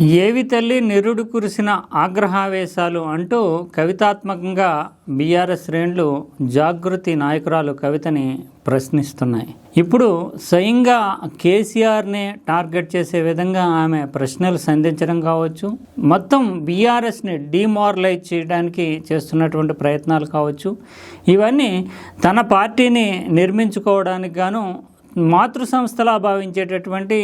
ఏవి తల్లి నిరుడు కురిసిన ఆగ్రహావేశాలు అంటూ కవితాత్మకంగా బీఆర్ఎస్ శ్రేణులు జాగృతి నాయకురాలు కవితని ప్రశ్నిస్తున్నాయి. ఇప్పుడు స్వయంగా కేసీఆర్ని టార్గెట్ చేసే విధంగా ఆమె ప్రశ్నలు సంధించడం కావచ్చు మొత్తం బీఆర్ఎస్ని డిమారలైజ్ చేయడానికి చేస్తున్నటువంటి ప్రయత్నాలు కావచ్చు ఇవన్నీ తన పార్టీని నిర్మించుకోవడానికి గాను మాతృ సంస్థలా భావించేటటువంటి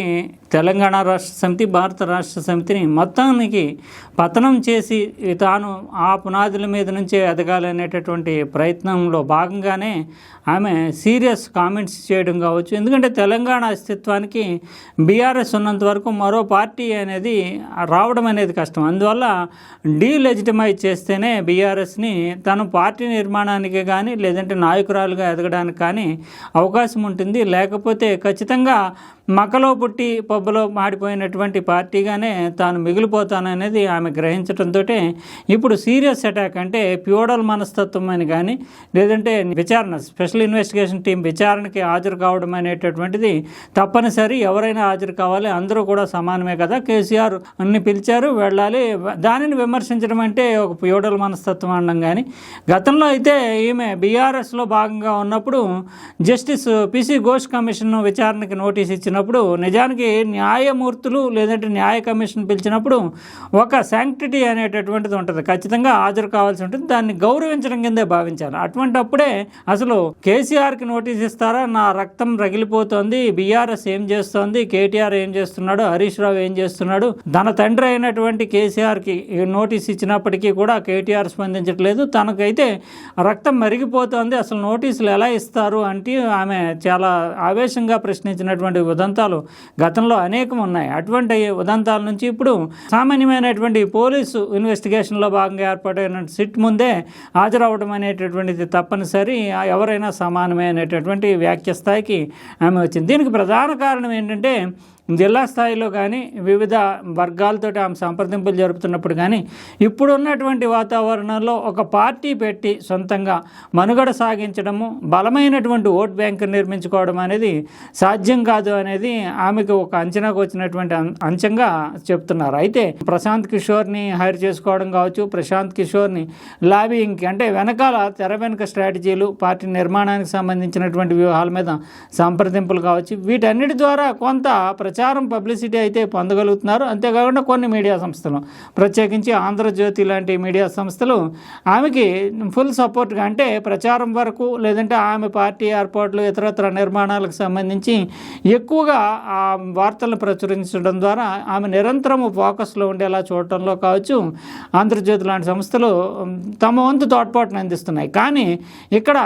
తెలంగాణ రాష్ట్ర సమితి భారత రాష్ట్ర సమితిని మొత్తానికి పతనం చేసి తాను ఆ పునాదుల మీద నుంచే ఎదగాలనేటటువంటి ప్రయత్నంలో భాగంగానే ఆమె సీరియస్ కామెంట్స్ చేయడం కావచ్చు. ఎందుకంటే తెలంగాణ అస్తిత్వానికి బీఆర్ఎస్ ఉన్నంత వరకు మరో పార్టీ అనేది రావడం అనేది కష్టం. అందువల్ల డీలెజిటమైజ్ చేస్తేనే బీఆర్ఎస్ని తను పార్టీ నిర్మాణానికి కానీ లేదంటే నాయకురాలుగా ఎదగడానికి కానీ అవకాశం ఉంటుంది. లేకపోతే ఖచ్చితంగా మకలో పుట్టి పబ్బులో మాడిపోయినటువంటి పార్టీగానే తాను మిగిలిపోతాననేది ఆమె గ్రహించడంతో ఇప్పుడు సీరియస్ అటాక్ అంటే ప్యూడల్ మనస్తత్వం అని కానీ లేదంటే విచారణ స్పెషల్ ఇన్వెస్టిగేషన్ టీం విచారణకి హాజరు కావడం అనేటటువంటిది తప్పనిసరి. ఎవరైనా హాజరు కావాలి అందరూ కూడా సమానమే కదా. కేసీఆర్ అన్ని పిలిచారు వెళ్ళాలి. దానిని విమర్శించడం అంటే ఒక ప్యూడల్ మనస్తత్వం అనడం కానీ. గతంలో అయితే ఈమె బీఆర్ఎస్లో భాగంగా ఉన్నప్పుడు జస్టిస్ పిసి ఘోష్ కమిషన్ విచారణకి నోటీస్ ఇచ్చినప్పుడు నిజానికి న్యాయమూర్తులు లేదంటే న్యాయ కమిషన్ పిలిచినప్పుడు ఒక శాంక్టిటీ అనేటటువంటిది ఉంటుంది. ఖచ్చితంగా హాజరు కావాల్సి ఉంటుంది. దాన్ని గౌరవించడం కిందే భావించాలి. అటువంటి అప్పుడే అసలు కేసీఆర్కి నోటీస్ ఇస్తారా? నా రక్తం రగిలిపోతోంది. బీఆర్ఎస్ ఏం చేస్తోంది? కేటీఆర్ ఏం చేస్తున్నాడు? హరీష్ రావు ఏం చేస్తున్నాడు? తన తండ్రి అయినటువంటి కేసీఆర్కి నోటీస్ ఇచ్చినప్పటికీ కూడా కేటీఆర్ స్పందించట్లేదు. తనకైతే రక్తం మరిగిపోతోంది. అసలు నోటీసులు ఎలా ఇస్తారు? అంటే ఆమె చాలా ఆవేశంగా ప్రశ్నించినటువంటి ఉదంతాలు గతంలో అనేకం ఉన్నాయి. అటువంటి ఉదంతాల నుంచి ఇప్పుడు సామాన్యమైనటువంటి పోలీసు ఇన్వెస్టిగేషన్లో భాగంగా ఏర్పాటైన సిట్ ముందే హాజరవడం అనేటటువంటిది తప్పనిసరి. ఎవరైనా సమానమైనటువంటి వ్యాఖ్య స్థాయికి ఆమె వచ్చింది. దీనికి ప్రధాన కారణం ఏంటంటే జిల్లా స్థాయిలో కానీ వివిధ వర్గాలతో ఆమె సంప్రదింపులు జరుపుతున్నప్పుడు కానీ ఇప్పుడున్నటువంటి వాతావరణంలో ఒక పార్టీ పెట్టి సొంతంగా మనుగడ సాగించడము బలమైనటువంటి ఓట్ బ్యాంక్ నిర్మించుకోవడం అనేది సాధ్యం కాదు అనేది ఆమెకు ఒక అంచనాకు వచ్చినటువంటి అం- చెప్తున్నారు. అయితే ప్రశాంత్ కిషోర్ని హైర్ చేసుకోవడం కావచ్చు ప్రశాంత్ కిషోర్ని లాబింగ్కి అంటే వెనకాల తెర వెనుక స్ట్రాటజీలు పార్టీ నిర్మాణానికి సంబంధించినటువంటి వ్యూహాల మీద సంప్రదింపులు కావచ్చు వీటన్నిటి ద్వారా కొంత ప్రచారం పబ్లిసిటీ అయితే పొందగలుగుతున్నారు. అంతేకాకుండా కొన్ని మీడియా సంస్థలు ప్రత్యేకించి ఆంధ్రజ్యోతి లాంటి మీడియా సంస్థలు ఆమెకి ఫుల్ సపోర్ట్గా అంటే ప్రచారం వరకు లేదంటే ఆమె పార్టీ ఏర్పాట్లు ఇతరత్ర నిర్మాణాలకు సంబంధించి ఎక్కువగా ఆ వార్తలను ప్రచురించడం ద్వారా ఆమె నిరంతరము ఫోకస్లో ఉండేలా చూడటంలో కావచ్చు ఆంధ్రజ్యోతి లాంటి సంస్థలు తమ వంతు తోడ్పాటును అందిస్తున్నాయి. కానీ ఇక్కడ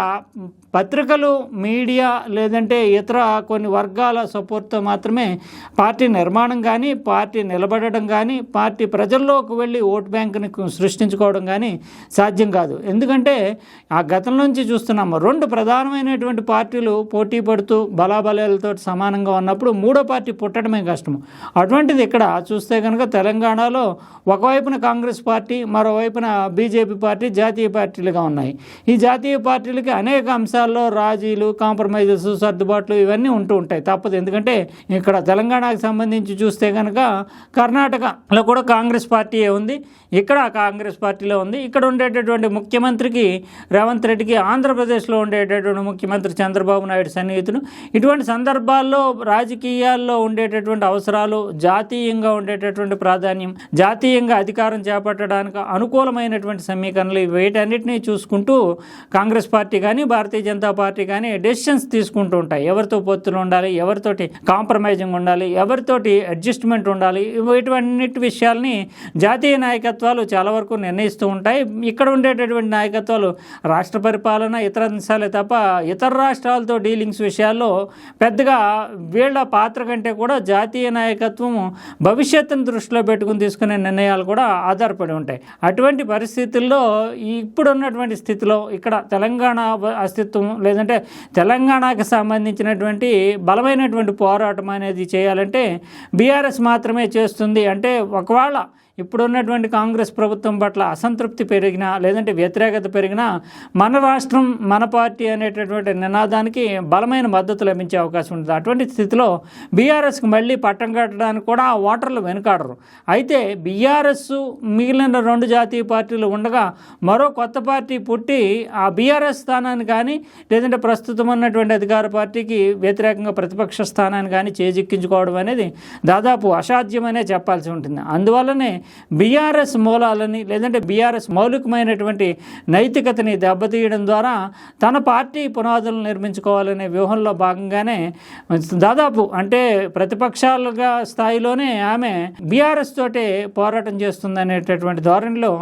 పత్రికలు మీడియా లేదంటే ఇతర కొన్ని వర్గాల సపోర్ట్తో మాత్రమే పార్టీ నిర్మాణం కానీ పార్టీ నిలబడడం కానీ పార్టీ ప్రజల్లోకి వెళ్ళి ఓట్ బ్యాంకుని సృష్టించుకోవడం కానీ సాధ్యం కాదు. ఎందుకంటే ఆ గతం నుంచి చూస్తున్నాము రెండు ప్రధానమైనటువంటి పార్టీలు పోటీ పడుతూ బలాబలాలతో సమానంగా ఉన్నప్పుడు మూడో పార్టీ పుట్టడమే కష్టము. అటువంటిది ఇక్కడ చూస్తే కనుక తెలంగాణలో ఒకవైపున కాంగ్రెస్ పార్టీ మరోవైపున బీజేపీ పార్టీ జాతీయ పార్టీలుగా ఉన్నాయి. ఈ జాతీయ పార్టీలకి అనేక అంశాలు అంశాల్లో రాజీలు కాంప్రమైజెస్ సర్దుబాట్లు ఇవన్నీ ఉంటూ ఉంటాయి. తప్పదు. ఎందుకంటే ఇక్కడ తెలంగాణకు సంబంధించి చూస్తే కనుక కర్ణాటకలో కూడా కాంగ్రెస్ పార్టీయే ఉంది. ఇక్కడ కాంగ్రెస్ పార్టీలో ఉంది. ఇక్కడ ఉండేటటువంటి ముఖ్యమంత్రికి రేవంత్ రెడ్డికి ఆంధ్రప్రదేశ్లో ఉండేటటువంటి ముఖ్యమంత్రి చంద్రబాబు నాయుడు సన్నిహితుడు ఇటువంటి సందర్భాల్లో రాజకీయాల్లో ఉండేటటువంటి అవసరాలు జాతీయంగా ఉండేటటువంటి ప్రాధాన్యం జాతీయంగా అధికారం చేపట్టడానికి అనుకూలమైనటువంటి సమీకరణలు వీటన్నిటినీ చూసుకుంటూ కాంగ్రెస్ పార్టీ కానీ భారతీయ జనతా పార్టీ కానీ డెసిషన్స్ తీసుకుంటూ ఉంటాయి. ఎవరితో పొత్తులు ఉండాలి ఎవరితోటి కాంప్రమైజింగ్ ఉండాలి ఎవరితోటి అడ్జస్ట్మెంట్ ఉండాలి. ఇటువంటి విషయాల్ని జాతీయ నాయకత్వాలు చాలా వరకు నిర్ణయిస్తూ ఉంటాయి. ఇక్కడ ఉండేటటువంటి నాయకత్వాలు రాష్ట్ర పరిపాలన ఇతర అంశాలే తప్ప ఇతర రాష్ట్రాలతో డీలింగ్స్ విషయాల్లో పెద్దగా వీళ్ళ పాత్ర కంటే కూడా జాతీయ నాయకత్వం భవిష్యత్తును దృష్టిలో పెట్టుకుని తీసుకునే నిర్ణయాలు కూడా ఆధారపడి ఉంటాయి. అటువంటి పరిస్థితుల్లో ఇప్పుడున్నటువంటి స్థితిలో ఇక్కడ తెలంగాణ అస్తిత్వం లేదంటే తెలంగాణకి సంబంధించినటువంటి బలమైనటువంటి పోరాటం అనేది చేయాలంటే బీఆర్ఎస్ మాత్రమే చేస్తుంది. అంటే ఒకవేళ ఇప్పుడున్నటువంటి కాంగ్రెస్ ప్రభుత్వం పట్ల అసంతృప్తి పెరిగినా లేదంటే వ్యతిరేకత పెరిగినా మన రాష్ట్రం మన పార్టీ అనేటటువంటి నినాదానికి బలమైన మద్దతు లభించే అవకాశం ఉంటుంది. అటువంటి స్థితిలో బీఆర్ఎస్కి మళ్ళీ పట్టం కట్టడానికి కూడా ఆ ఓటర్లు వెనుకాడరు. అయితే బీఆర్ఎస్ మిగిలిన రెండు జాతీయ పార్టీలు ఉండగా మరో కొత్త పార్టీ పుట్టి ఆ బీఆర్ఎస్ స్థానాన్ని కానీ లేదంటే ప్రస్తుతం ఉన్నటువంటి అధికార పార్టీకి వ్యతిరేకంగా ప్రతిపక్ష స్థానాన్ని కానీ చేజిక్కించుకోవడం అనేది దాదాపు అసాధ్యమనే చెప్పాల్సి ఉంటుంది. అందువల్లనే బీఆర్ఎస్ మూలాలని లేదంటే బీఆర్ఎస్ మౌలికమైనటువంటి నైతికతని దెబ్బతీయడం ద్వారా తన పార్టీ పునాదులను నిర్మించుకోవాలనే వ్యూహంలో భాగంగానే దాదాపు అంటే ప్రతిపక్షాలుగా స్థాయిలోనే ఆమె బీఆర్ఎస్ తోటే పోరాటం చేస్తుందనేటటువంటి ధోరణిలో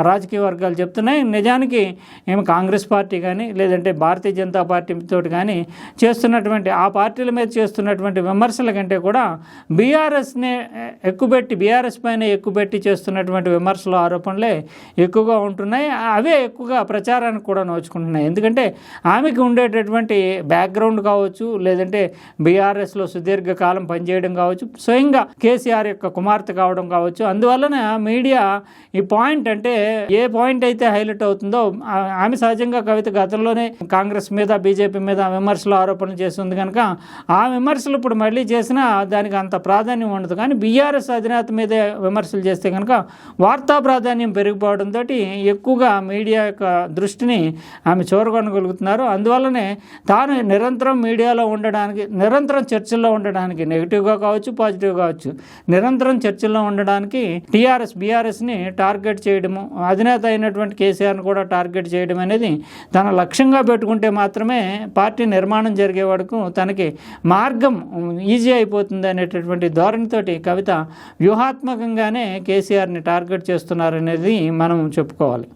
రాజకీయ వర్గాలు చెప్తున్నాయి. నిజానికి ఏమి కాంగ్రెస్ పార్టీ కానీ లేదంటే భారతీయ జనతా పార్టీతో కానీ చేస్తున్నటువంటి ఆ పార్టీల మీద చేస్తున్నటువంటి విమర్శల కంటే కూడా బీఆర్ఎస్ని ఎక్కుబెట్టి బీఆర్ఎస్ పైన ఎక్కుబెట్టి పార్టీ చేస్తున్నటువంటి విమర్శలు ఆరోపణలే ఎక్కువగా ఉంటున్నాయి. అవే ఎక్కువగా ప్రచారానికి కూడా నోచుకుంటున్నాయి. ఎందుకంటే ఆమెకి ఉండేటటువంటి బ్యాక్గ్రౌండ్ కావచ్చు లేదంటే బీఆర్ఎస్లో సుదీర్ఘకాలం పనిచేయడం కావచ్చు స్వయంగా కేసీఆర్ యొక్క కుమార్తె కావడం కావచ్చు. అందువలన మీడియా ఈ పాయింట్ అంటే ఏ పాయింట్ అయితే హైలైట్ అవుతుందో ఆమె సహజంగా కవిత గతంలోనే కాంగ్రెస్ మీద బీజేపీ మీద విమర్శలు ఆరోపణలు చేస్తుంది కనుక ఆ విమర్శలు ఇప్పుడు మళ్ళీ చేసినా దానికి అంత ప్రాధాన్యం ఉండదు. కానీ బీఆర్ఎస్ అధినేత మీదే విమర్శలు చేస్తే కనుక వార్తా ప్రాధాన్యం పెరిగిపోవడంతో ఎక్కువగా మీడియా యొక్క దృష్టిని ఆమె చూరగొనగలుగుతున్నారు. అందువల్లనే తాను నిరంతరం మీడియాలో ఉండడానికి నిరంతరం చర్చల్లో ఉండడానికి నెగిటివ్గా కావచ్చు పాజిటివ్ కావచ్చు నిరంతరం చర్చల్లో ఉండడానికి టీఆర్ఎస్ బీఆర్ఎస్ని టార్గెట్ చేయడము అధినేత అయినటువంటి కేసీఆర్ని కూడా టార్గెట్ చేయడం అనేది తన లక్ష్యంగా పెట్టుకుంటే మాత్రమే పార్టీ నిర్మాణం జరిగే వరకు తనకి మార్గం ఈజీ అయిపోతుంది అనేటటువంటి ధోరణితోటి కవిత వ్యూహాత్మకంగానే కేసీఆర్ని టార్గెట్ చేస్తున్నారనేది మనం చెప్పుకోవాలి.